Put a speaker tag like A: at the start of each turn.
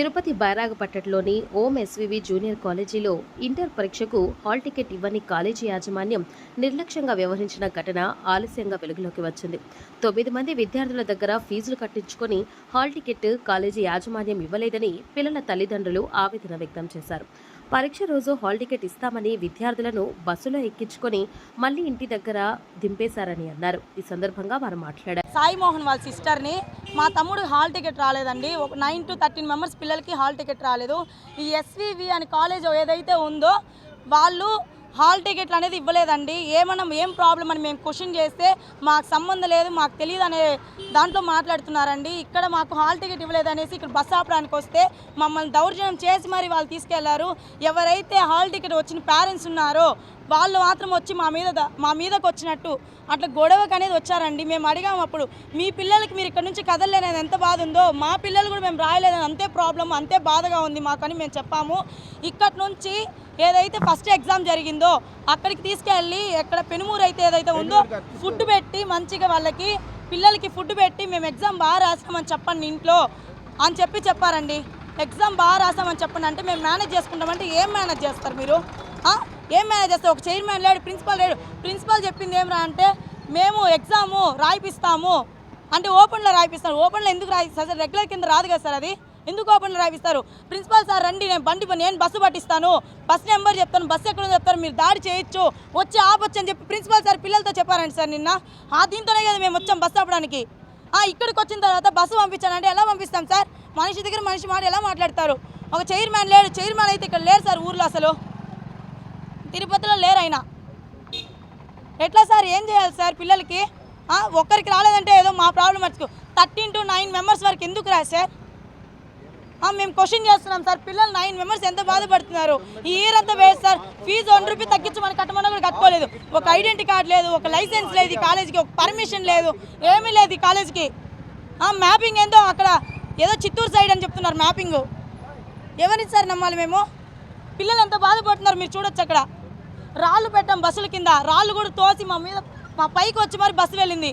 A: తిరుపతి బైరాగపట్టణంలోని Om SVV junior కాలేజీలో inter పరీక్షకు హాల్ టికెట్ ఇవ్వని కాలేజీ యాజమాన్యం నిర్లక్ష్యంగా వ్యవహరించిన ఘటన ఆలస్యంగా వెలుగులోకి వచ్చింది. తొమ్మిది మంది విద్యార్థుల దగ్గర ఫీజులు కట్టించుకొని హాల్ టికెట్ కాలేజీ యాజమాన్యం ఇవ్వలేదని పిల్లల తల్లిదండ్రులు ఆవేదన వ్యక్తం చేశారు. పరీక్ష రోజు హాల్ టికెట్ ఇస్తామని విద్యార్థులను బస్సులో ఎక్కించుకొని మళ్ళీ ఇంటి దగ్గర దింపేశారని అన్నారు. ఈ సందర్భంగా వారు మాట్లాడారు.
B: సాయి మోహన్ వాళ్ళ సిస్టర్ని మా తమ్ముడు హాల్ టికెట్ రాలేదండి. ఒక నైన్ టు థర్టీన్ మెంబర్స్ పిల్లలకి హాల్ టికెట్ రాలేదు. ఈ ఎస్వివి అని కాలేజ్ ఏదైతే ఉందో వాళ్ళు హాల్ టికెట్లు అనేది ఇవ్వలేదండి. ఏమన్నా ఏం ప్రాబ్లం అని మేము క్వశ్చన్ చేస్తే మాకు సంబంధం లేదు మాకు తెలియదు అనే దాంట్లో మాట్లాడుతున్నారండి. ఇక్కడ మాకు హాల్ టికెట్ ఇవ్వలేదు అనేసి ఇక్కడ బస్ ఆపడానికి వస్తే మమ్మల్ని దౌర్జన్యం చేసి మరి వాళ్ళు తీసుకెళ్ళారు. ఎవరైతే హాల్ టికెట్ వచ్చిన పేరెంట్స్ ఉన్నారో వాళ్ళు మాత్రం వచ్చి మా మీద మా మీదకి వచ్చినట్టు అట్లా గొడవకు అనేది వచ్చారండి. మేము అడిగాము అప్పుడు మీ పిల్లలకి మీరు ఇక్కడ నుంచి కదలలేనది ఎంత బాధ ఉందో మా పిల్లలు కూడా మేము రాయలేదని అంతే ప్రాబ్లం అంతే బాధగా ఉంది మాకని మేము చెప్పాము. ఇక్కడి నుంచి ఏదైతే ఫస్ట్ ఎగ్జామ్ జరిగిందో అక్కడికి తీసుకెళ్ళి ఎక్కడ పెనుమూరు అయితే ఏదైతే ఉందో ఫుడ్ పెట్టి మంచిగా వాళ్ళకి పిల్లలకి ఫుడ్ పెట్టి మేము ఎగ్జామ్ బాగా రాసామని చెప్పండి ఇంట్లో అని చెప్పి చెప్పారండి. ఎగ్జామ్ బాగా రాసామని చెప్పండి అంటే మేము మేనేజ్ చేసుకుంటామంటే ఏం మేనేజ్ చేస్తారు మీరు? ఏం మేనేజ్ చేస్తారు ఒక చైర్మన్ లేడు ప్రిన్సిపాల్ లేడు. ప్రిన్సిపాల్ చెప్పింది ఏమరా అంటే మేము ఎగ్జాము రాయిపిస్తాము. అంటే ఓపెన్లో రాయిపిస్తాను ఓపెన్లో ఎందుకు రాయిస్తారు సార్ రెగ్యులర్ కింద రాదు కదా సార్ అది? ఎందుకు ఓపెన్లో రాయిస్తారు ప్రిన్సిపాల్ సార్ రండి నేను బండి నేను బస్సు పట్టిస్తాను. బస్ నెంబర్ చెప్తాను. బస్సు ఎక్కడ చెప్తాను. మీరు దాడి చేయొచ్చు. వచ్చి ఆపొచ్చు అని చెప్పి ప్రిన్సిపాల్ సార్ పిల్లలతో చెప్పారండి సార్ నిన్న. ఆ దీంతోనే కదా మేము వచ్చాం బస్సు ఆపడానికి. ఇక్కడికి వచ్చిన తర్వాత బస్సు పంపించానంటే ఎలా పంపిస్తాం సార్? మనిషి దగ్గర మనిషి మాట ఎలా మాట్లాడతారు? ఒక చైర్మన్ లేడు. చైర్మన్ అయితే ఇక్కడ లేరు సార్ ఊర్లో అసలు. తిరుపతిలో లేరు ఆయన ఎట్లా సార్? ఏం చేయాలి సార్ పిల్లలకి? ఒక్కరికి రాలేదంటే ఏదో మా ప్రాబ్లం మర్చుకో థర్టీన్ టు నైన్ మెంబర్స్ వరకు ఎందుకు రా సార్? మేము క్వశ్చన్ చేస్తున్నాం సార్. పిల్లలు నైన్ మెంబర్స్ ఎంత బాధపడుతున్నారు? ఈ ఇయర్ అంతా waste sir. Fees one rupee తగ్గించమని కట్టమన్నా కూడా కట్టుకోలేదు. ఒక ఐడెంటిటీ కార్డ్ లేదు ఒక లైసెన్స్ లేదు ఈ కాలేజీకి ఒక పర్మిషన్ లేదు ఏమీ లేదు ఈ కాలేజీకి. మ్యాపింగ్ ఏందో అక్కడ ఏదో చిత్తూరు సైడ్ అని చెప్తున్నారు మ్యాపింగ్. ఎవరిని సార్ నమ్మాలి మేము? పిల్లలు ఎంత బాధపడుతున్నారు మీరు చూడొచ్చు అక్కడ. రాళ్ళు పెట్టాం బస్సుల కింద. రాళ్ళు కూడా తోసి మా మీద మా పైకి వచ్చి మరి బస్సు వెళ్ళింది.